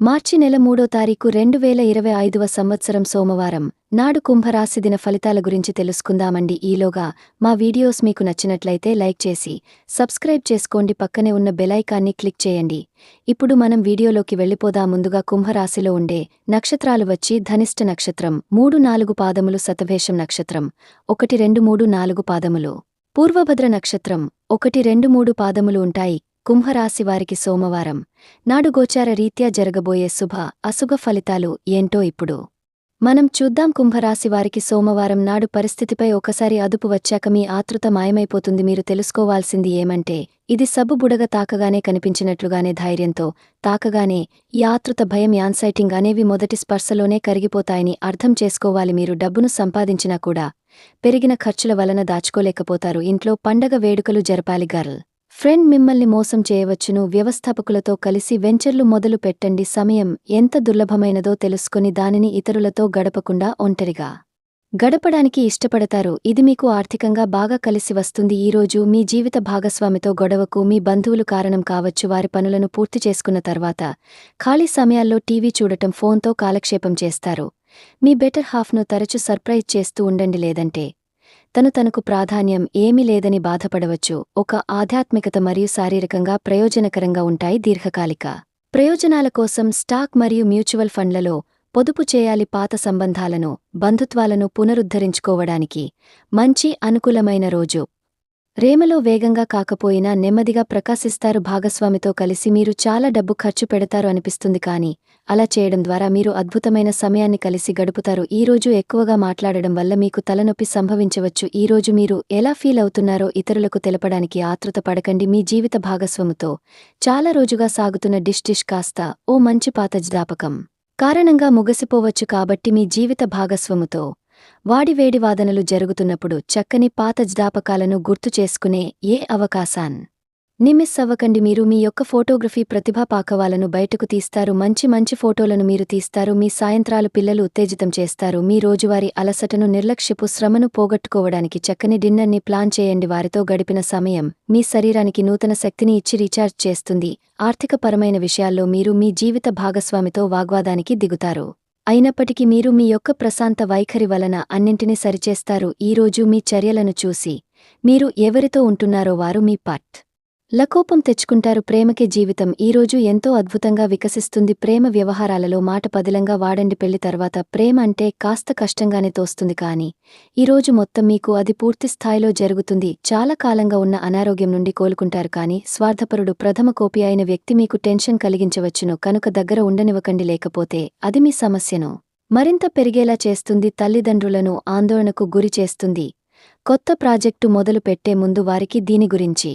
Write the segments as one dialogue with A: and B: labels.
A: మార్చి నెల మూడో తారీఖు రెండు వేల ఇరవై ఐదువ సంవత్సరం సోమవారం. నాడు కుంభరాశి దిన ఫలితాల గురించి తెలుసుకుందామండి. ఈలోగా మా వీడియోస్ మీకు నచ్చినట్లయితే లైక్ చేసి సబ్స్క్రైబ్ చేసుకోండి. పక్కనే ఉన్న బెలైకాన్ని క్లిక్ చేయండి. ఇప్పుడు మనం వీడియోలోకి వెళ్ళిపోదా? ముందుగా కుంభరాశిలో ఉండే నక్షత్రాలు వచ్చి ధనిష్ట నక్షత్రం మూడు నాలుగు పాదములు శతభేషం నక్షత్రం ఒకటి రెండు మూడు నాలుగు పాదములు. పూర్వభద్ర నక్షత్రం ఒకటి రెండు మూడు పాదములు ఉంటాయి. కుంభరాశి వారికి సోమవారం. నాడు గోచార రీత్యా జరగబోయే శుభ అశుభ ఫలితాలు ఏంటో ఇప్పుడు. మనం చూద్దాం కుంభరాశి వారికి సోమవారం నాడు పరిస్థితిపై ఒకసారి అదుపు వచ్చాక మీ ఆతృత మాయమైపోతుంది. మీరు తెలుసుకోవాల్సింది ఏమంటే ఇది సబ్బు బుడగ తాకగానే కనిపించినట్లుగానే ధైర్యంతో తాకగానే ఈ ఆతృత భయం యాన్సైటింగ్ అనేవి మొదటి స్పర్శలోనే కరిగిపోతాయని అర్థం చేసుకోవాలి. మీరు డబ్బును సంపాదించినా కూడా పెరిగిన ఖర్చుల వలన దాచుకోలేకపోతారు. ఇంట్లో పండగ వేడుకలు జరపాలి గర్ల్. ఫ్రెండ్ మిమ్మల్ని మోసం చేయవచ్చును వ్యవస్థాపకులతో కలిసి వెంచర్లు మొదలు పెట్టండి. సమయం ఎంత దుర్లభమైనదో తెలుసుకుని దానిని ఇతరులతో గడపకుండా ఒంటరిగా గడపడానికి ఇష్టపడతారు. ఇది మీకు ఆర్థికంగా బాగా కలిసి వస్తుంది. ఈరోజు మీ జీవిత భాగస్వామితో గొడవకు మీ బంధువులు కారణం కావచ్చు వారి పనులను పూర్తి చేసుకున్న తర్వాత ఖాళీ సమయాల్లో టీవీ చూడటం ఫోన్తో కాలక్షేపం చేస్తారు. మీ బెటర్ హాఫ్ను తరచు సర్ప్రైజ్ చేస్తూ ఉండండి. లేదంటే తను తనకు ప్రాధాన్యం ఏమీ లేదని బాధపడవచ్చు. ఒక ఆధ్యాత్మికత మరియు శారీరకంగా ప్రయోజనకరంగా ఉంటాయి దీర్ఘకాలిక. ప్రయోజనాల కోసం స్టాక్ మరియు మ్యూచువల్ ఫండ్లలో పొదుపు చేయాలి పాత సంబంధాలను బంధుత్వాలను పునరుద్ధరించుకోవడానికి మంచి అనుకూలమైన రోజు. రేమలో వేగంగా కాకపోయినా నెమ్మదిగా ప్రకాశిస్తారు భాగస్వామితో కలిసి మీరు చాలా డబ్బు ఖర్చు పెడతారు అనిపిస్తుంది కానీ అలా చేయడం ద్వారా మీరు అద్భుతమైన సమయాన్ని కలిసి గడుపుతారు. ఈరోజు ఎక్కువగా మాట్లాడడం వల్ల మీకు తలనొప్పి సంభవించవచ్చు. ఈరోజు మీరు ఎలా ఫీల్ అవుతున్నారో ఇతరులకు తెలపడానికి ఆతృత పడకండి. మీ జీవిత భాగస్వాముతో చాలా రోజుగా సాగుతున్న డిష్ డిష్ కాస్త ఓ మంచి పాత జ్ఞాపకం కారణంగా ముగసిపోవచ్చు కాబట్టి మీ జీవిత భాగస్వముతో వాడివేడి వాదనలు జరుగుతున్నప్పుడు చక్కని పాత జ్ఞాపకాలను గుర్తు చేసుకునే ఏ అవకాశాన్? నిమిస్ అవ్వకండి మీరు మీ యొక్క ఫోటోగ్రఫీ ప్రతిభా పాకవాలను బయటకు తీస్తారు. మంచి మంచి ఫోటోలను మీరు తీస్తారు. మీ సాయంత్రాలు పిల్లలు ఉత్తేజితం చేస్తారు. మీ రోజువారీ అలసటను నిర్లక్ష్యపు శ్రమను పోగొట్టుకోవడానికి చక్కని డిన్నర్ని ప్లాన్ చేయండి. వారితో గడిపిన సమయం మీ శరీరానికి నూతన శక్తిని ఇచ్చి రీఛార్జ్ చేస్తుంది. ఆర్థికపరమైన విషయాల్లో మీరు మీ జీవిత భాగస్వామితో వాగ్వాదానికి దిగుతారు. అయినప్పటికీ మీరు మీ యొక్క ప్రశాంత వైఖరి వలన అన్నింటినీ సరిచేస్తారు. ఈరోజు మీ చర్యలను చూసి మీరు ఎవరితో ఉంటున్నారో వారు మీ పట్ లకోపం తెచ్చుకుంటారు ప్రేమకే జీవితం. ఈరోజు ఎంతో అద్భుతంగా వికసిస్తుంది ప్రేమ వ్యవహారాలలో మాట పదిలంగా వాడండి పెళ్ళి తర్వాత. ప్రేమ అంటే కాస్త కష్టంగానే తోస్తుంది కాని ఈరోజు మొత్తం మీకు అది పూర్తి స్థాయిలో జరుగుతుంది. చాలా కాలంగా ఉన్న అనారోగ్యం నుండి కోలుకుంటారు కాని స్వార్థపరుడు ప్రథమ కోపి అయిన వ్యక్తి మీకు టెన్షన్ కలిగించవచ్చును కనుక దగ్గర ఉండనివ్వకండి లేకపోతే అది మీ సమస్యను. మరింత పెరిగేలా చేస్తుంది తల్లిదండ్రులను ఆందోళనకు గురి చేస్తుంది. కొత్త ప్రాజెక్టు మొదలు పెట్టే ముందు వారికి దీని గురించి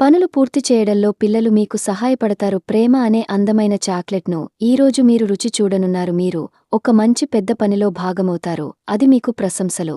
A: పనులు పూర్తి చేయడంలో పిల్లలు మీకు సహాయపడతారు. ప్రేమ అనే అందమైన చాక్లెట్ను ఈరోజు మీరు రుచి చూడనున్నారు. మీరు ఒక మంచి పెద్ద పనిలో భాగమవుతారు. అది మీకు ప్రశంసలు.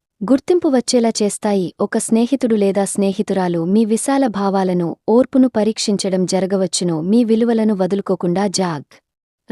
A: గుర్తింపు వచ్చేలా చేస్తాయి ఒక స్నేహితుడు లేదా స్నేహితురాలు మీ విశాల భావాలను ఓర్పును పరీక్షించడం జరగవచ్చును మీ విలువలను వదులుకోకుండా జాగ్.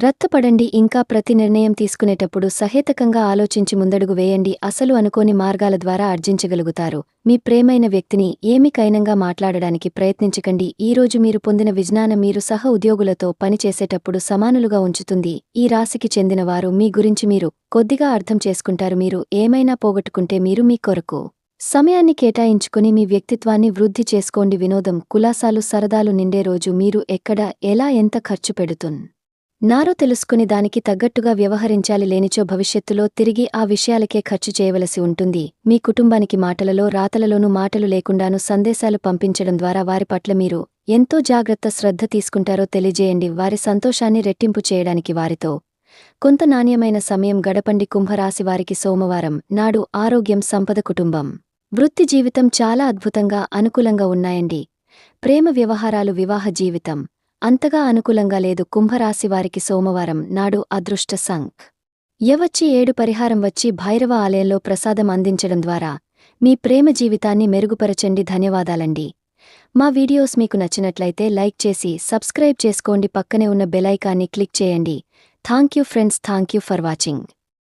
A: రత్తుపడండి ఇంకా ప్రతి నిర్ణయం తీసుకునేటప్పుడు సహేతకంగా ఆలోచించి ముందడుగు వేయండి. అసలు అనుకోని మార్గాల ద్వారా అర్జించగలుగుతారు మీ ప్రేమైన వ్యక్తిని ఏమి కైనంగా మాట్లాడడానికి ప్రయత్నించకండి. ఈరోజు మీరు పొందిన విజ్ఞానం మీరు సహ ఉద్యోగులతో పనిచేసేటప్పుడు సమానులుగా ఉంచుతుంది. ఈ రాశికి చెందినవారు మీ గురించి మీరు కొద్దిగా అర్థం చేసుకుంటారు. మీరు ఏమైనా పోగొట్టుకుంటే మీరు మీ కొరకు సమయాన్ని కేటాయించుకుని మీ వ్యక్తిత్వాన్ని వృద్ధి చేసుకోండి. వినోదం కులాసాలు సరదాలు నిండే రోజు మీరు ఎక్కడ ఎలా ఎంత ఖర్చు పెడుతున్ నారో తెలుసుకుని దానికి తగ్గట్టుగా వ్యవహరించాలి లేనిచో భవిష్యత్తులో తిరిగి ఆ విషయాలకే ఖర్చు చేయవలసి ఉంటుంది. మీ కుటుంబానికి మాటలలో రాతలలోనూ మాటలు లేకుండాను సందేశాలు పంపించడం ద్వారా వారి పట్ల మీరు ఎంతో జాగ్రత్త శ్రద్ధ తీసుకుంటారో తెలియజేయండి. వారి సంతోషాన్ని రెట్టింపు చేయడానికి వారితో. కొంత నాణ్యమైన సమయం గడపండి. కుంభరాశి వారికి సోమవారం నాడు ఆరోగ్యం సంపద కుటుంబం. వృత్తి జీవితం చాలా అద్భుతంగా అనుకూలంగా ఉన్నాయండి. ప్రేమ వ్యవహారాలు వివాహ జీవితం. అంతగా అనుకూలంగా లేదు కుంభరాశివారికి సోమవారం నాడు అదృష్ట సంక్ యవచ్చి ఏడు పరిహారం వచ్చి భైరవ ఆలయంలో ప్రసాదం అందించడం ద్వారా మీ ప్రేమ జీవితాన్ని మెరుగుపరచండి ధన్యవాదాలండి. మా వీడియోస్ మీకు నచ్చినట్లయితే లైక్ చేసి సబ్స్క్రైబ్ చేసుకోండి పక్కనే ఉన్న బెలైకాన్ని క్లిక్ చేయండి. Thank you friends thank you for watching.